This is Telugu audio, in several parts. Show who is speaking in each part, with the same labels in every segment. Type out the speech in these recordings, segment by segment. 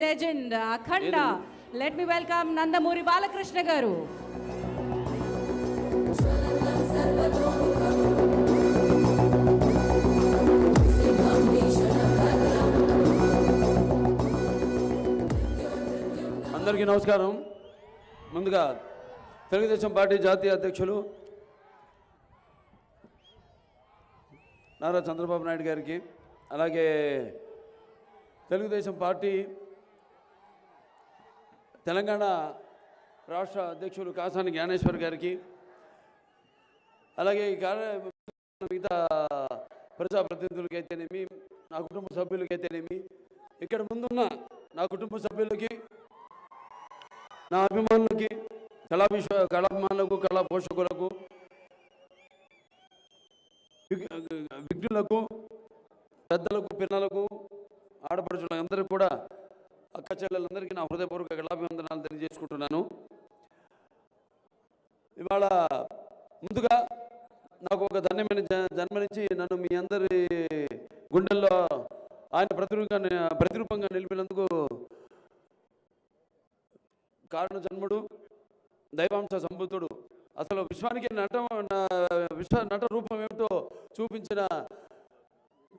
Speaker 1: legend Akhanda let me welcome Nandamuri Balakrishna garu
Speaker 2: అందరికీ నమస్కారం. ముందుగా తెలుగుదేశం పార్టీ జాతీయ అధ్యక్షులు నారా చంద్రబాబు నాయుడు గారికి అలాగే తెలుగుదేశం పార్టీ తెలంగాణ రాష్ట్ర అధ్యక్షులు కాసాని జ్ఞానేశ్వర్ గారికి అలాగే ఈ కార్య మిగతా ప్రజాప్రతినిధులకైతేనేమి నా కుటుంబ సభ్యులకి అయితేనేమి ఇక్కడ ముందున్న నా కుటుంబ సభ్యులకి నా అభిమానులకి కళాభిష కళాభిమానులకు కళా పోషకులకు విఘ్నులకు పెద్దలకు పిల్లలకు ఆడపడుచులకు అందరికీ కూడా అక్క చెల్లెలందరికీ నా హృదయపూర్వక కళాభివందనాలు తెలియజేసుకుంటున్నాను. ఇవాళ ముందుగా నాకు ఒక ధన్యమైన జ- జన్మనిచ్చి నన్ను మీ అందరి గుండెల్లో ఆయన ప్రతిరూపంగా ప్రతిరూపంగా నిలిపినందుకు కారణ జన్ముడు దైవాంశ సంబుద్ధుడు అసలు విశ్వానికి నట విశ్వ నట రూపం ఏమిటో చూపించిన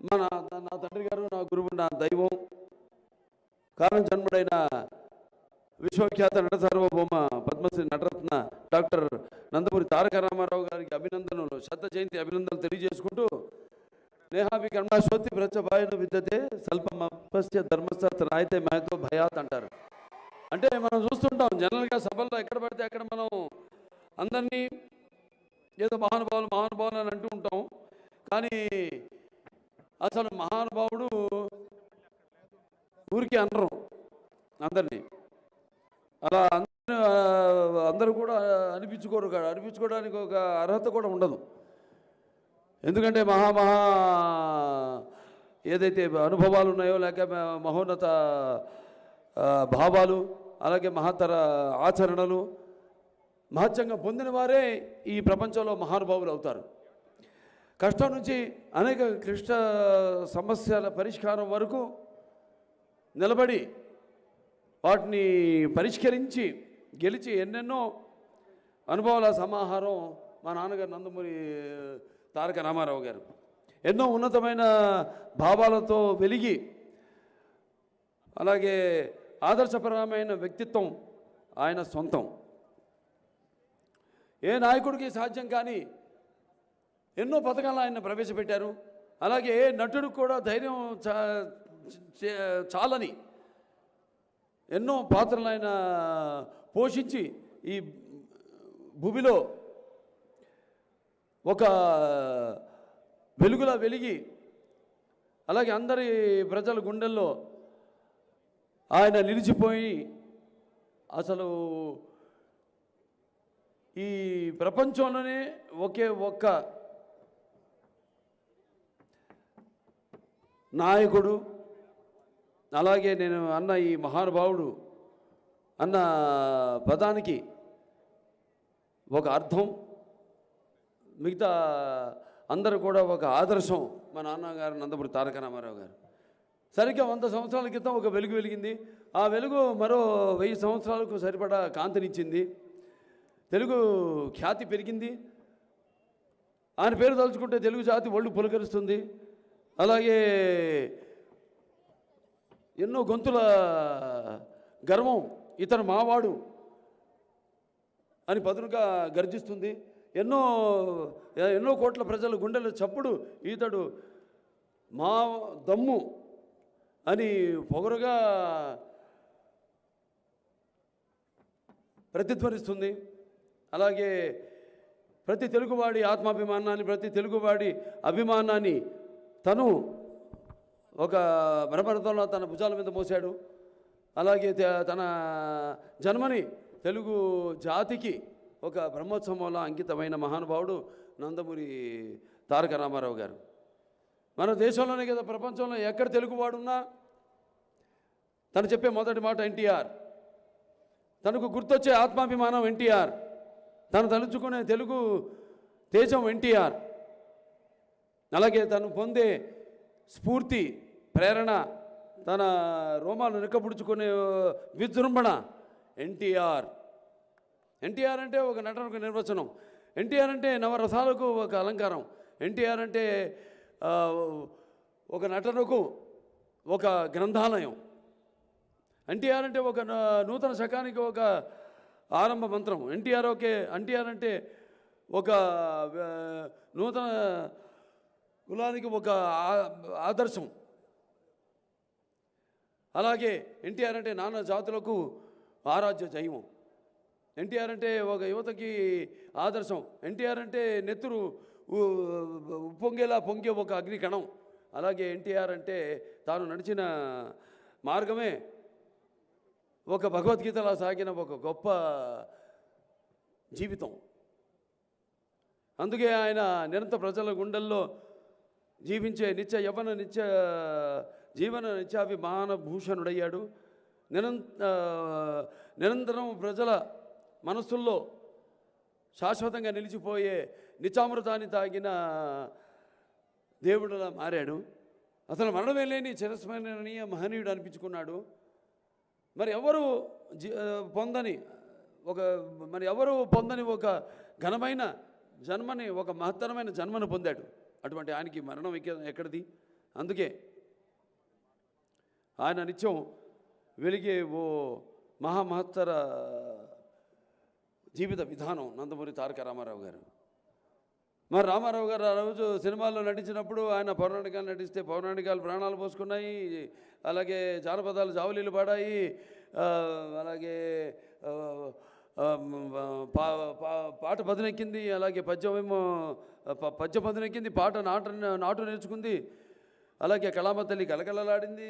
Speaker 2: మన నా తండ్రి గారు నా గురువు నా దైవం కారణ జన్ముడైన విశ్వఖ్యాత నట సార్వభౌమ పద్మశ్రీ నటరత్న డాక్టర్ నందమూరి తారక రామారావు గారికి అభినందనలు శత జయంతి అభినందనలు తెలియజేసుకుంటూ నేహాభి కర్మాశ్వతి ప్రచబాయన విద్యతే స్వల్పమపస్య ధర్మశాస్త్ర అయితే మాయతో భయాత్ అంటారు. అంటే మనం చూస్తుంటాం జనరల్గా సభల్లో ఎక్కడ పడితే అక్కడ మనం అందరినీ ఏదో మహానుభావులు మహానుభావులు అని అంటూ ఉంటాం. కానీ అసలు మహానుభావుడు ఊరికే అనరు అందరినీ. అలా అందరూ అందరూ కూడా అనిపించుకోరు కాదు అనిపించుకోవడానికి ఒక అర్హత కూడా ఉండదు. ఎందుకంటే మహా మహా ఏదైతే అనుభవాలు ఉన్నాయో లేక మహోన్నత భావాలు అలాగే మహత్తర ఆచరణలు మహత్యంగా పొందిన వారే ఈ ప్రపంచంలో మహానుభావులు అవుతారు. కష్టం నుంచి అనేక క్లిష్ట సమస్యల పరిష్కారం వరకు నిలబడి వాటిని పరిష్కరించి గెలిచి ఎన్నెన్నో అనుభవాల సమాహారం మా నాన్నగారు నందమూరి తారక రామారావు గారు. ఎన్నో ఉన్నతమైన భావాలతో వెలిగి అలాగే ఆదర్శపరమైన వ్యక్తిత్వం ఆయన సొంతం. ఏ నాయకుడికి సాధ్యం కానీ ఎన్నో పథకాలు ఆయన ప్రవేశపెట్టారు. అలాగే ఏ నటుడికి కూడా ధైర్యం చా చాలని. ఎన్నో పాత్రలు ఆయన పోషించి ఈ భూమిలో ఒక వెలుగులా వెలిగి అలాగే అందరి ప్రజల గుండెల్లో ఆయన నిలిచిపోయి అసలు ఈ ప్రపంచంలోనే ఒకే ఒక్క నాయకుడు అలాగే నేను అన్న ఈ మహానుభావుడు అన్న పదానికి ఒక అర్థం మిగతా అందరూ కూడా ఒక ఆదర్శం మా నాన్నగారు నందమూరి తారక రామారావు గారు. సరిగ్గా వంద సంవత్సరాల క్రితం ఒక వెలుగు వెలిగింది. ఆ వెలుగు మరో వెయ్యి సంవత్సరాలకు సరిపడా కాంతినిచ్చింది. తెలుగు ఖ్యాతి పెరిగింది. ఆయన పేరు తలుచుకుంటే తెలుగు జాతి ఒళ్ళు పులకరిస్తుంది. అలాగే ఎన్నో గొంతుల గర్వం ఇతను మావాడు అని పదునుగా గర్జిస్తుంది. ఎన్నో ఎన్నో కోట్ల ప్రజల గుండెలు చప్పుడు ఈతడు మా దమ్ము అని పొగరుగా ప్రతిధ్వనిస్తుంది. అలాగే ప్రతి తెలుగువాడి ఆత్మాభిమానాన్ని ప్రతి తెలుగువాడి అభిమానాన్ని తను ఒక బ్రహ్మరథంలో తన భుజాల మీద మోసాడు అలాగే తన జన్మని తెలుగు జాతికి ఒక బ్రహ్మోత్సవంలో అంకితమైన మహానుభావుడు నందమూరి తారక రామారావు గారు. మన దేశంలోనే కదా ప్రపంచంలో ఎక్కడ తెలుగువాడున్నా తను చెప్పే మొదటి మాట ఎన్టీఆర్. తనకు గుర్తొచ్చే ఆత్మాభిమానం ఎన్టీఆర్. తను తలుచుకునే తెలుగు తేజం ఎన్టీఆర్. అలాగే తను పొందే స్ఫూర్తి ప్రేరణ తన రోమాలు నిక్కపుడుచుకునే విజృంభణ. ఎన్టీఆర్. ఎన్టీఆర్ అంటే ఒక నటనకు నిర్వచనం. ఎన్టీఆర్ అంటే నవరసాలకు ఒక అలంకారం. ఎన్టీఆర్ అంటే ఒక నటనకు ఒక గ్రంథాలయం. ఎన్టీఆర్ అంటే ఒక నూతన శకానికి ఒక ఆరంభ మంత్రం. ఎన్టీఆర్ ఒకే ఎన్టీఆర్ అంటే ఒక నూతన కులానికి ఒక ఆదర్శం. అలాగే ఎన్టీఆర్ అంటే నానా జాతులకు ఆరాధ్య దైవం ఎన్టీఆర్ అంటే ఒక యువతకి ఆదర్శం. ఎన్టీఆర్ అంటే నెత్తురు ఉ- ఉప్పొంగేలా పొంగే ఒక అగ్ని కణం అలాగే ఎన్టీఆర్ అంటే తాను నడిచిన మార్గమే ఒక భగవద్గీతలా సాగిన ఒక గొప్ప జీవితం. అందుకే ఆయన నిరంతర ప్రజల గుండెల్లో జీవించే నిత్య యవన నిత్య జీవన నిత్యాభిమాన భూషణుడయ్యాడు నిరంత నిరంతరం ప్రజల మనస్సుల్లో శాశ్వతంగా నిలిచిపోయే నిత్యామృతాన్ని తాగిన దేవుడులా మారాడు. అసలు మరణమే లేని చిరస్మరణీయ మహనీయుడు అనిపించుకున్నాడు. మరి ఎవరు జీ పొందని ఒక మరి ఎవరు పొందని ఒక ఘనమైన జన్మని ఒక మహత్తరమైన జన్మను పొందాడు? అటువంటి ఆయనకి మరణం ఎక్కడిది? అందుకే ఆయన నిత్యం వెలిగే ఓ మహామహత్తర జీవిత విధానం నందమూరి తారక రామారావు గారు. మరి రామారావు గారు ఆ రోజు సినిమాల్లో నటించినప్పుడు ఆయన పౌరాణికాలు నటిస్తే పౌరాణికాలు ప్రాణాలు పోసుకున్నాయి అలాగే జానపదాలు జావలీలు పాడాయి అలాగే పా- పా- పాట పదునెక్కింది అలాగే పద్యమేమో ప- పద్య పదునెక్కింది పాట నాటు నాటు నేర్చుకుంది అలాగే కళామ తల్లి కలకలలాడింది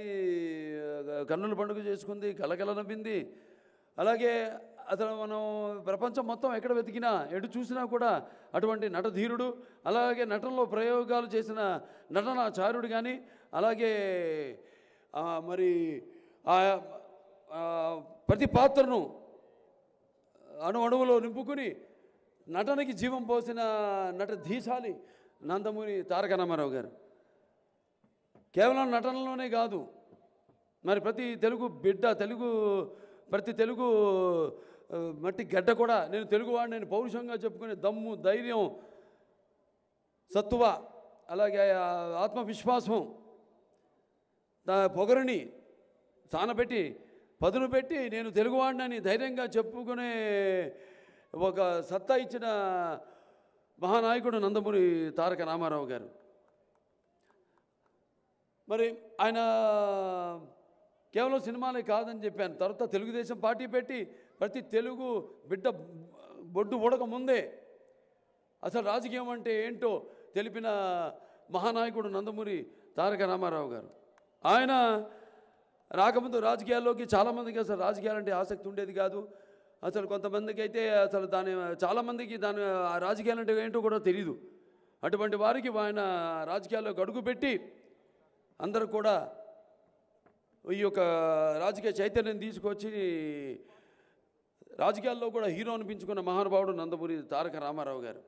Speaker 2: కన్నుల పండుగ చేసుకుంది కలకల నవ్వింది. అలాగే అతను మనం ప్రపంచం మొత్తం ఎక్కడ వెతికినా ఎటు చూసినా కూడా అటువంటి నటధీరుడు అలాగే నటనలో ప్రయోగాలు చేసిన నటనాచార్యుడు కానీ అలాగే మరి ఆ ప్రతి పాత్రను అణు అణువులో నింపుకుని నటనకి జీవం పోసిన నట ధీశాలి నందమూరి తారక రామారావు గారు. కేవలం నటనలోనే కాదు. మరి ప్రతి తెలుగు బిడ్డ తెలుగు ప్రతి తెలుగు మట్టి గడ్డ కూడా నేను తెలుగువాడిని నేను పౌరుషంగా చెప్పుకునే దమ్ము ధైర్యం సత్తువ అలాగే ఆ ఆత్మవిశ్వాసం పొగరుని సానబెట్టి పదును పెట్టి నేను తెలుగువాడినని ధైర్యంగా చెప్పుకునే ఒక సత్తా ఇచ్చిన మహానాయకుడు నందమూరి తారక రామారావు గారు. మరి ఆయన కేవలం సినిమాలే కాదని చెప్పాను. తర్వాత తెలుగుదేశం పార్టీ పెట్టి ప్రతి తెలుగు బిడ్డ బొడ్డు ఉడక ముందే అసలు రాజకీయం అంటే ఏంటో తెలిపిన మహానాయకుడు నందమూరి తారక రామారావు గారు. ఆయన రాకముందు రాజకీయాల్లోకి చాలామందికి అసలు రాజకీయాలంటే ఆసక్తి ఉండేది కాదు. అసలు కొంతమందికి అయితే అసలు దాని చాలామందికి దాని ఆ రాజకీయాలంటే ఏంటో కూడా తెలియదు అటువంటి వారికి ఆయన రాజకీయాల్లో గడుగు పెట్టి అందరూ కూడా ఈ యొక్క రాజకీయ చైతన్యం తీసుకొచ్చి రాజకీయాల్లో కూడా హీరో అనిపించుకున్న మహానుభావుడు నందమూరి తారక రామారావు గారు.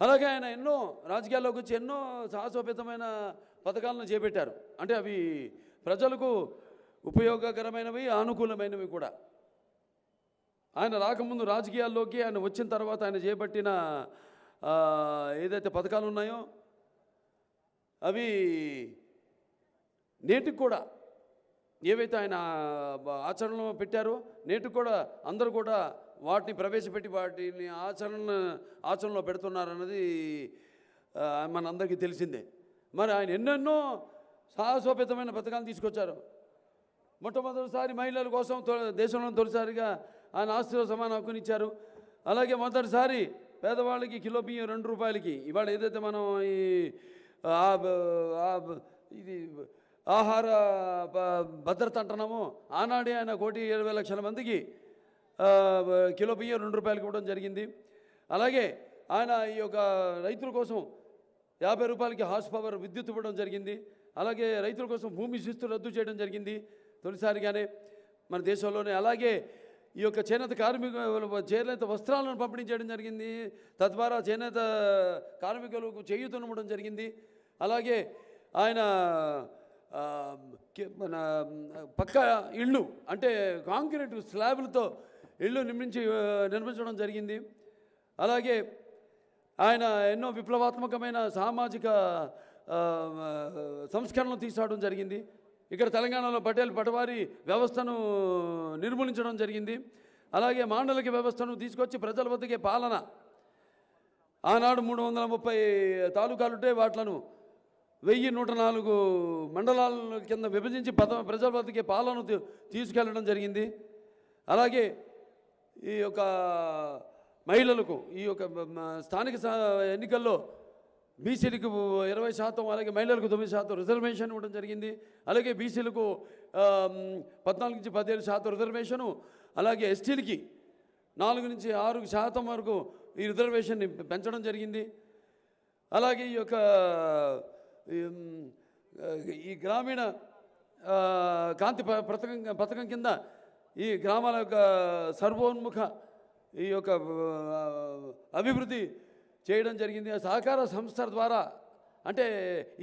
Speaker 2: అలాగే ఆయన ఎన్నో రాజకీయాల్లోకి వచ్చి ఎన్నో సాహసోపేతమైన పథకాలను చేపట్టారు. అంటే అవి ప్రజలకు ఉపయోగకరమైనవి అనుకూలమైనవి కూడా. ఆయన రాకముందు రాజకీయాల్లోకి ఆయన వచ్చిన తర్వాత ఆయన చేపట్టిన ఏదైతే పథకాలు ఉన్నాయో అవి నేటికి కూడా ఏవైతే ఆయన ఆచరణలో పెట్టారో నేటికి కూడా అందరూ కూడా వాటిని ప్రవేశపెట్టి వాటిని ఆచరణ ఆచరణలో పెడుతున్నారన్నది మనందరికీ తెలిసిందే. మరి ఆయన ఎన్నెన్నో సాహసోపేతమైన పథకాలు తీసుకొచ్చారు. మొట్టమొదటిసారి మహిళల కోసం దేశంలో తొలిసారిగా ఆయన ఆస్తిలో సమాన హక్కునిచ్చారు అలాగే మొదటిసారి పేదవాళ్ళకి కిలో బియ్యం రెండు రూపాయలకి. ఇవాళ ఏదైతే మనం ఈ ఇది ఆహార భద్రత అంటున్నాము. ఆనాడే ఆయన కోటి ఇరవై లక్షల మందికి కిలో బియ్యం రెండు రూపాయలకి ఇవ్వడం జరిగింది. అలాగే ఆయన ఈ యొక్క రైతుల కోసం యాభై రూపాయలకి హార్స్ పవర్ విద్యుత్ ఇవ్వడం జరిగింది. అలాగే రైతుల కోసం భూమి శిస్తు రద్దు చేయడం జరిగింది. తొలిసారిగానే మన దేశంలోనే. అలాగే ఈ యొక్క చేనేత కార్మిక చేనేత వస్త్రాలను పంపిణీ చేయడం జరిగింది. తద్వారా చేనేత కార్మికులకు చేయూతనివ్వడం జరిగింది. అలాగే ఆయన మన పక్క ఇళ్ళు అంటే కాంక్రీట్ స్లాబ్లతో ఇళ్ళు నిర్మించి నిర్మించడం జరిగింది. అలాగే ఆయన ఎన్నో విప్లవాత్మకమైన సామాజిక సంస్కరణలు తీసుకురావడం జరిగింది. ఇక్కడ తెలంగాణలో పటేల్ పటవారి వ్యవస్థను నిర్మూలించడం జరిగింది. అలాగే మాండలిక వ్యవస్థను తీసుకొచ్చి ప్రజల వద్దకే పాలన. ఆనాడు మూడు వందల ముప్పై తాలూకాలుంటే వాట్లను వెయ్యి నూట నాలుగు మండలాల కింద విభజించి పద ప్రజల వద్దకే పాలన తీసుకెళ్ళడం జరిగింది. అలాగే ఈ యొక్క మహిళలకు ఈ యొక్క స్థానిక ఎన్నికల్లో బీసీలకు ఇరవై శాతం అలాగే మహిళలకు తొమ్మిది శాతం రిజర్వేషన్ ఇవ్వడం జరిగింది. అలాగే బీసీలకు పద్నాలుగు నుంచి పదిహేడు శాతం రిజర్వేషను అలాగే ఎస్టీలకి నాలుగు నుంచి ఆరు శాతం వరకు ఈ రిజర్వేషన్ని పెంచడం జరిగింది. అలాగే ఈ యొక్క ఈ, గ్రామీణ కాంతి ప- పథకం పథకం కింద ఈ గ్రామాల యొక్క సర్వోన్ముఖ ఈ యొక్క అభివృద్ధి చేయడం జరిగింది. ఆ సహకార సంస్థ ద్వారా అంటే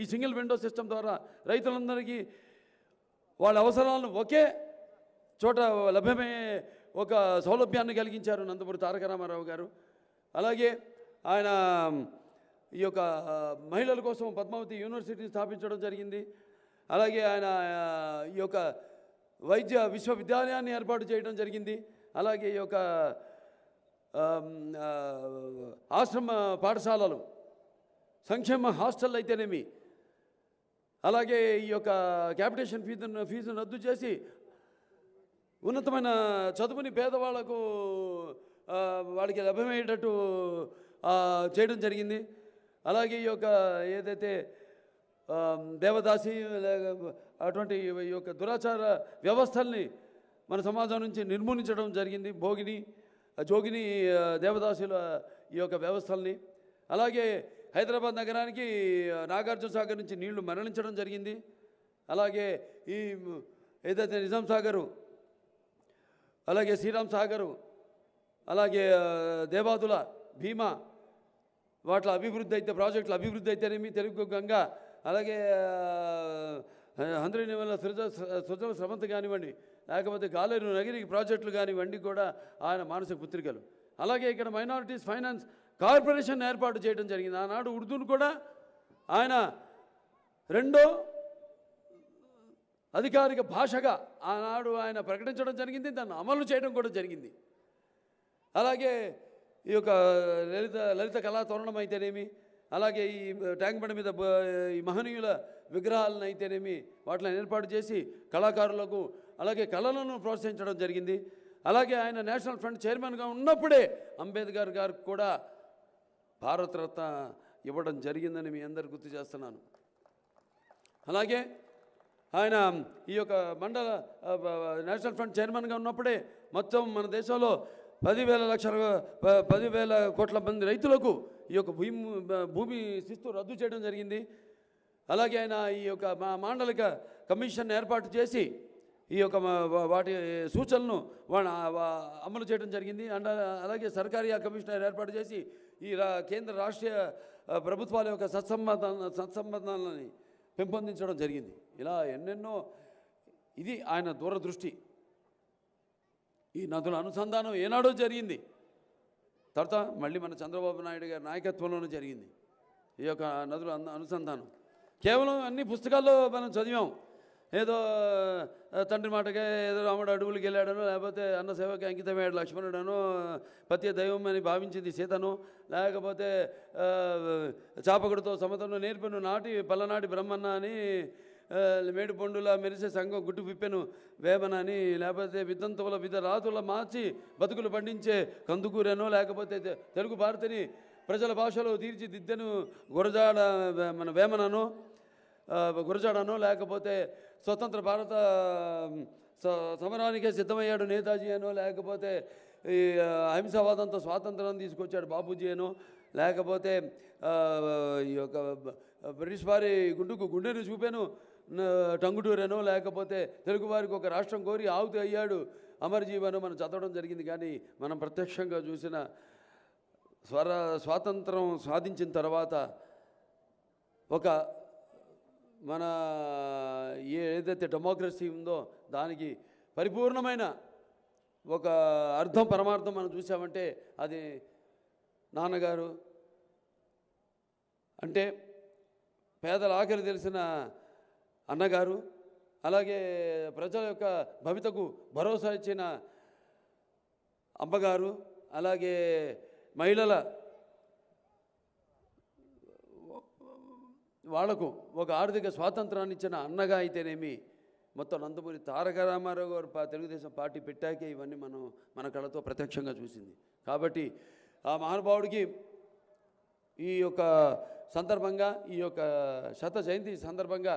Speaker 2: ఈ సింగిల్ విండో సిస్టమ్ ద్వారా రైతులందరికీ వాళ్ళ అవసరాలను ఒకే చోట లభ్యమయ్యే ఒక సౌలభ్యాన్ని కలిగించారు నందమూరి తారక రామారావు గారు. అలాగే ఆయన ఈ యొక్క మహిళల కోసం పద్మావతి యూనివర్సిటీని స్థాపించడం జరిగింది. అలాగే ఆయన ఈ యొక్క వైద్య విశ్వవిద్యాలయాన్ని ఏర్పాటు చేయడం జరిగింది. అలాగే ఈ యొక్క ఆశ్రమ పాఠశాలలు సంక్షేమ హాస్టల్ అయితేనేమి. అలాగే ఈ యొక్క క్యాపిటేషన్ ఫీజును ఫీజును రద్దు చేసి ఉన్నతమైన చదువుని పేదవాళ్ళకు వాళ్ళకి వాడికి లభ్యమయ్యేటట్టు చేయడం జరిగింది. అలాగే ఈ యొక్క ఏదైతే దేవదాసి అటువంటి ఈ యొక్క దురాచార వ్యవస్థల్ని మన సమాజం నుంచి నిర్మూలించడం జరిగింది. భోగిని జోగిని దేవదాసుల ఈ యొక్క వ్యవస్థల్ని. అలాగే హైదరాబాద్ నగరానికి నాగార్జున సాగర్ నుంచి నీళ్ళు మరణించడం జరిగింది. అలాగే ఈ ఏదైతే నిజాం సాగరు అలాగే శ్రీరామ్ సాగరు అలాగే దేవాదుల భీమా వాటి అభివృద్ధి అయితే ప్రాజెక్టుల అభివృద్ధి అయితేనేమి తెలుగు గంగ అలాగే హంద్రీని వల్ల సృజ సృజన స్రవంతి కానివ్వండి. లేకపోతే గాలేరు నగిరి ప్రాజెక్టులు కానివ్వండి కూడా ఆయన మానసిక పుత్రికలు. అలాగే ఇక్కడ మైనారిటీస్ ఫైనాన్స్ కార్పొరేషన్ ఏర్పాటు చేయడం జరిగింది. ఆనాడు ఉర్దూను కూడా ఆయన రెండో అధికారిక భాషగా ఆనాడు ఆయన ప్రకటించడం జరిగింది. దాన్ని అమలు చేయడం కూడా జరిగింది. అలాగే ఈ యొక్క లలిత లలిత కళా తోరణం అయితేనేమి అలాగే ఈ ట్యాంక్ బండ్ మీద ఈ మహనీయుల విగ్రహాలను అయితేనేమి వాటిని ఏర్పాటు చేసి కళాకారులకు అలాగే కళలను ప్రోత్సహించడం జరిగింది. అలాగే ఆయన నేషనల్ ఫ్రంట్ చైర్మన్గా ఉన్నప్పుడే అంబేద్కర్ గారికి కూడా భారతరత్న ఇవ్వడం జరిగిందని మీ అందరు గుర్తు చేస్తున్నాను. అలాగే ఆయన ఈ యొక్క మండల నేషనల్ ఫ్రంట్ చైర్మన్గా ఉన్నప్పుడే మొత్తం మన దేశంలో పదివేల లక్షల పదివేల కోట్ల మంది రైతులకు ఈ యొక్క భూమి భూమి శిస్తు రద్దు చేయడం జరిగింది. అలాగే ఆయన ఈ యొక్క మా మాండలిక కమిషన్ ఏర్పాటు చేసి ఈ యొక్క వాటి సూచనలను వాళ్ళ వా- అమలు చేయడం జరిగింది. అండ్ అలాగే సర్కారీ కమిషనర్ ఏర్పాటు చేసి ఈ రా కేంద్ర రాష్ట్రీయ ప్రభుత్వాల యొక్క సత్సంబంధ సత్సంబంధాలని పెంపొందించడం జరిగింది. ఇలా ఎన్నెన్నో ఇది ఆయన దూరదృష్టి. ఈ నదుల అనుసంధానం ఏనాడో జరిగింది. తర్వాత మళ్ళీ మన చంద్రబాబు నాయుడు గారి నాయకత్వంలోనే జరిగింది. ఈ యొక్క నదుల అనుసంధానం. కేవలం అన్ని పుస్తకాల్లో మనం చదివాం. ఏదో తండ్రి మాటకే ఏదో రాముడు అడవులకి వెళ్ళాడనో లేకపోతే అన్న సేవకి అంకితమయ్యాడు లక్ష్మణుడనో పతి దైవం అని భావించింది సీతను లేకపోతే చాపకుడితో సమతను నేర్పెను నాటి పల్లనాటి బ్రహ్మన్న అని ఆ, పండుల మెరిసే సంఘం గుట్టు విప్పెను వేమన అని లేకపోతే విదంతువుల విధ రాతుల మార్చి బతుకులు పండించే కందుకూరనో లేకపోతే తెలుగు భారతిని ప్రజల భాషలో తీర్చిదిద్దెను గురజాడ వే- మన వేమనను గురజాడను గురజాడనో లేకపోతే స్వతంత్ర భారత సమరానికే సిద్ధమయ్యాడు నేతాజీ అనో లేకపోతే ఈ అహింసావాదంతో స్వాతంత్రం తీసుకొచ్చాడు బాపూజీ అనో లేకపోతే ఈ యొక్క బ్రిటిష్ వారి గుండుకు గుండెను చూపాను టంగుటూరేనో లేకపోతే తెలుగువారికి ఒక రాష్ట్రం కోరి ఆవుతి అయ్యాడు అమరజీవనం మనం చదవడం జరిగింది. కానీ మనం ప్రత్యక్షంగా చూసిన స్వర స్వాతంత్రం సాధించిన తర్వాత ఒక మన ఏదైతే డెమోక్రసీ ఉందో దానికి పరిపూర్ణమైన ఒక అర్థం పరమార్థం మనం చూసామంటే అది నాన్నగారు. అంటే పేదల ఆఖరి తెలిసిన అన్నగారు అలాగే ప్రజల యొక్క భవితకు భరోసా ఇచ్చిన అమ్మగారు అలాగే మహిళల వాళ్ళకు ఒక ఆర్థిక స్వాతంత్రాన్ని ఇచ్చిన అన్నగా అయితేనేమి మొత్తం నందమూరి తారక రామారావు గారు పా- తెలుగుదేశం పార్టీ పెట్టాకే ఇవన్నీ మనం మన కళతో ప్రత్యక్షంగా చూసింది. కాబట్టి ఆ మహానుభావుడికి ఈ యొక్క సందర్భంగా ఈ యొక్క శత జయంతి సందర్భంగా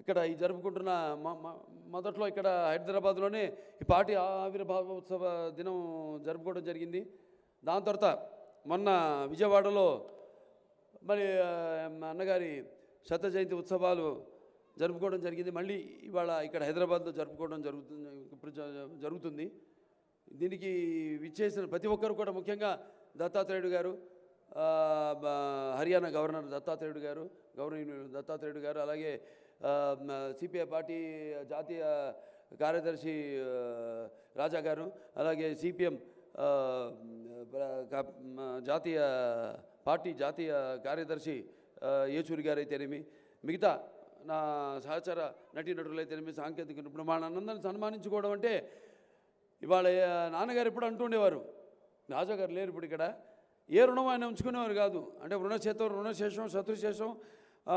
Speaker 2: ఇక్కడ ఈ జరుపుకుంటున్న మ- మ- మొదట్లో ఇక్కడ హైదరాబాద్లోనే ఈ పార్టీ ఆవిర్భావోత్సవ దినం జరుపుకోవడం జరిగింది. దాని తర్వాత మొన్న విజయవాడలో మరి మా అన్నగారి శత జయంతి ఉత్సవాలు జరుపుకోవడం జరిగింది. మళ్ళీ ఇవాళ ఇక్కడ హైదరాబాద్లో జరుపుకోవడం జరుగుతుంది ఇప్పుడు జ- జరుగుతుంది. దీనికి విచ్చేసిన ప్రతి ఒక్కరు కూడా ముఖ్యంగా దత్తాత్రేయుడు గారు హర్యానా గవర్నర్ దత్తాత్రేయుడు గారు గవర్నర్ దత్తాత్రేయుడు గారు అలాగే సిపిఐ పార్టీ జాతీయ కార్యదర్శి రాజా గారు అలాగే సిపిఎం జాతీయ పార్టీ జాతీయ కార్యదర్శి యేచూరి ఏచూరి గారు అయితేనేమి మిగతా నా సహచర నటీనటులు అయితేనేమి సాంకేతిక నిపుణులు వాళ్ళందరినీ సన్మానించుకోవడం అంటే ఇవాళ నాన్నగారు ఎప్పుడు అంటుండేవారు రాజాగారు లేరు ఇప్పుడు ఇక్కడ ఏ రుణం ఆయన ఉంచుకునేవారు కాదు. అంటే రుణశేతం రుణశేషం శత్రుశేషం ఆ,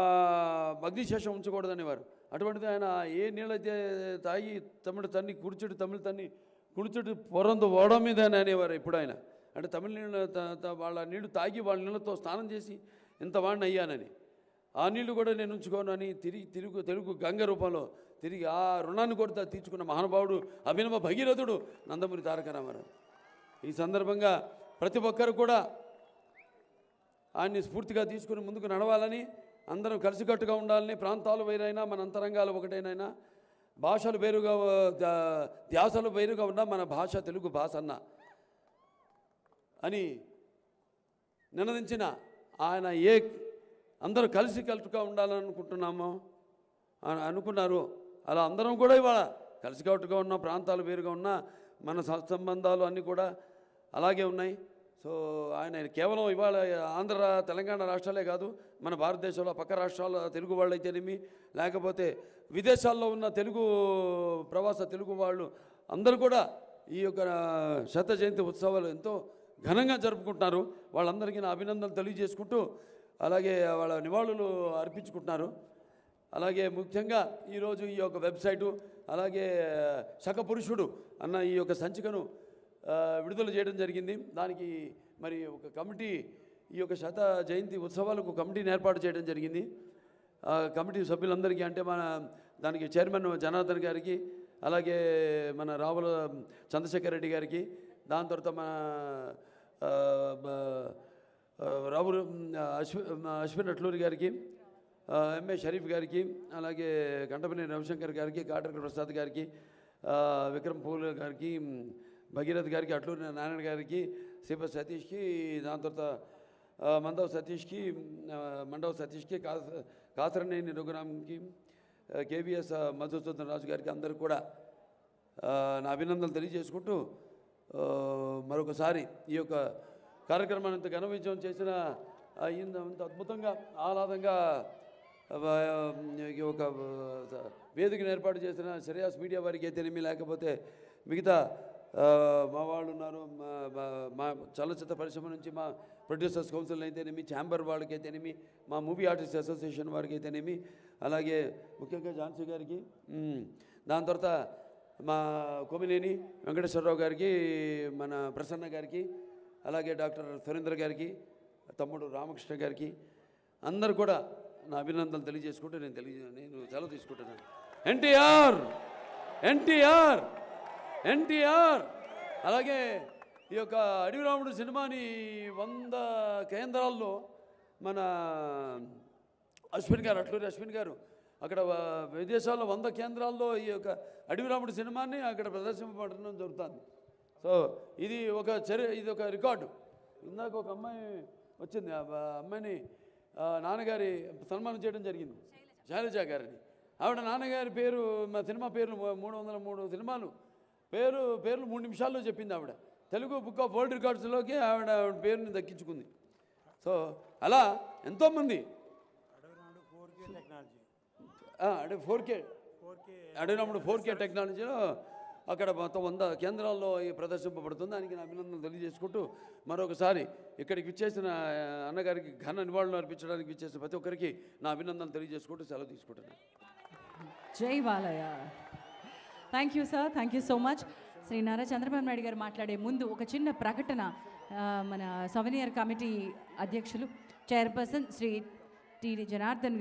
Speaker 2: అగ్నిశేషం ఉంచకూడదనేవారు. అటువంటిది ఆయన ఏ నీళ్ళైతే తాగి తమిళ తన్ని కుడిచుడు తమిళ తన్ని కుడిచుడు పొరందు ఓడం మీద అని అనేవారు ఇప్పుడు ఆయన. అంటే తమిళ నీళ్ళు త- వాళ్ళ నీళ్ళు తాగి వాళ్ళ నీళ్ళతో స్నానం చేసి ఇంత వాడిని అయ్యానని. ఆ నీళ్ళు కూడా నేను ఉంచుకోను అని తిరిగి తిరుగు తెలుగు గంగ రూపంలో తిరిగి ఆ రుణాన్ని కూడా తీర్చుకున్న మహానుభావుడు అభినవ భగీరథుడు నందమూరి తారక రామారావు. ఈ సందర్భంగా ప్రతి ఒక్కరు కూడా ఆయన్ని స్ఫూర్తిగా తీసుకుని ముందుకు నడవాలని అందరం కలిసికట్టుగా ఉండాలని ప్రాంతాలు వేరైనా మన అంతరంగాలు ఒకటేనైనా భాషలు వేరుగా ధ్యాసలు వేరుగా ఉన్నా మన భాష తెలుగు భాష అన్న అని నినదించిన ఆయన ఏ అందరూ కలిసి కలుపుగా ఉండాలని అనుకుంటున్నామో అని అనుకున్నారు అలా అందరం కూడా ఇవాళ కలిసికట్టుగా ఉన్న ప్రాంతాలు వేరుగా ఉన్నా మన స- సంబంధాలు అన్నీ కూడా అలాగే ఉన్నాయి. సో ఆయన కేవలం ఇవాళ ఆంధ్ర తెలంగాణ రాష్ట్రాలే కాదు మన భారతదేశంలో పక్క రాష్ట్రాల తెలుగు వాళ్ళు అయితేనేమి లేకపోతే విదేశాల్లో ఉన్న తెలుగు ప్రవాస తెలుగు వాళ్ళు అందరూ కూడా ఈ యొక్క శత జయంతి ఉత్సవాలు ఎంతో ఘనంగా జరుపుకుంటున్నారు. వాళ్ళందరికీ నా అభినందనలు తెలియజేసుకుంటూ అలాగే వాళ్ళ నివాళులు అర్పించుకుంటున్నారు. అలాగే ముఖ్యంగా ఈరోజు ఈ యొక్క వెబ్సైటు అలాగే శకపురుషుడు అన్న ఈ యొక్క సంచికను విడుదల చేయడం జరిగింది. దానికి మరి ఒక కమిటీ ఈ యొక్క శత జయంతి ఉత్సవాలకు కమిటీని ఏర్పాటు చేయడం జరిగింది. కమిటీ సభ్యులందరికీ అంటే మన దానికి చైర్మన్ జనార్దన్ గారికి అలాగే మన రావుల చంద్రశేఖర్ రెడ్డి గారికి దాని తర్వాత మన ఆ, రావు అశ్విన్ అట్లూరి గారికి ఎంఏ షరీఫ్ గారికి అలాగే కంటపల్లి రవిశంకర్ గారికి కాటర్క ప్రసాద్ గారికి విక్రమ్ పూల్ గారికి భగీరథ్ గారికి అట్లూరి నారాయణ గారికి శ్రీపతి సతీష్కి దాని తర్వాత మందవ సతీష్కి మండవ సతీష్కి కాస కాసరనేని రఘురామ్కి కేవీఎస్ మధుసూదన్ రాజు గారికి అందరూ కూడా నా అభినందనలు తెలియజేసుకుంటూ మరొకసారి ఈ యొక్క కార్యక్రమాన్ని ఇంత ఘన విజయం చేసిన ఇంత అద్భుతంగా ఆహ్లాదంగా ఈ ఒక వేదికను ఏర్పాటు చేసిన శ్రేయాస్ మీడియా వారికి అయితేనేమి లేకపోతే మిగతా మా వాళ్ళు ఉన్నారు మా మా- చలనచిత్ర పరిశ్రమ నుంచి మా ప్రొడ్యూసర్స్ కౌన్సిల్ అయితేనేమి ఛాంబర్ వాళ్ళకి అయితేనేమి మా మూవీ ఆర్టిస్ట్ అసోసియేషన్ వారికి అయితేనేమి అలాగే ముఖ్యంగా ఝాన్సీ గారికి దాని తర్వాత మా కొమినేని వెంకటేశ్వరరావు గారికి మన ప్రసన్న గారికి అలాగే డాక్టర్ సురేంద్ర గారికి తమ్ముడు రామకృష్ణ గారికి అందరు కూడా నా అభినందనలు తెలియజేసుకుంటూ నేను తెలియ నేను సెలవు తీసుకుంటున్నాను. ఎన్టీఆర్! ఎన్టీఆర్! ఎన్టీఆర్. అలాగే ఈ యొక్క అడవిరాముడు సినిమాని వంద కేంద్రాల్లో మన అశ్విన్ గారు అట్లూరి అశ్విన్ గారు అక్కడ విదేశాల్లో వంద కేంద్రాల్లో ఈ యొక్క అడవిరాముడు సినిమాని అక్కడ ప్రదర్శింపబడడం జరుగుతుంది. సో ఇది ఒక చర్య ఇది ఒక రికార్డు. ఇందాక ఒక అమ్మాయి వచ్చింది ఆ అమ్మాయిని నాన్నగారి సన్మానం చేయడం జరిగింది. శైలజ గారిని. ఆవిడ నాన్నగారి పేరు మా సినిమా పేర్లు మూ- మూడు వందల మూడు సినిమాలు. పేరు పేర్లు మూడు నిమిషాల్లో చెప్పింది ఆవిడ. తెలుగు బుక్ ఆఫ్ వరల్డ్ రికార్డ్స్లోకి ఆవిడ ఆవిడ పేరుని దక్కించుకుంది. సో అలా ఎంతోమంది.
Speaker 3: ఫోర్ కే టెక్నాలజీ
Speaker 2: అంటే ఫోర్ కే.
Speaker 3: ఫోర్ కే
Speaker 2: అడిగినప్పుడు ఫోర్ కే టెక్నాలజీలో అక్కడ మొత్తం వంద కేంద్రాల్లో ఈ ప్రదర్శింపబడుతుంది. దానికి నా అభినందనలు తెలియజేసుకుంటూ మరొకసారి ఇక్కడికి విచ్చేసిన అన్నగారికి ఘన నివాళులు అర్పించడానికి విచ్చేసిన ప్రతి ఒక్కరికి నా అభినందనలు తెలియజేసుకుంటూ సెలవు తీసుకుంటున్నాను.
Speaker 1: జై Balayya. Thank you sir thank you so much Shri Nara Chandrababu Naidu గారు మాట్లాడే ముందు ఒక చిన్న ప్రకటన మన సవనియర్ కమిటీ అధ్యక్షులు చైర్పర్సన్ శ్రీ టి జనార్దన్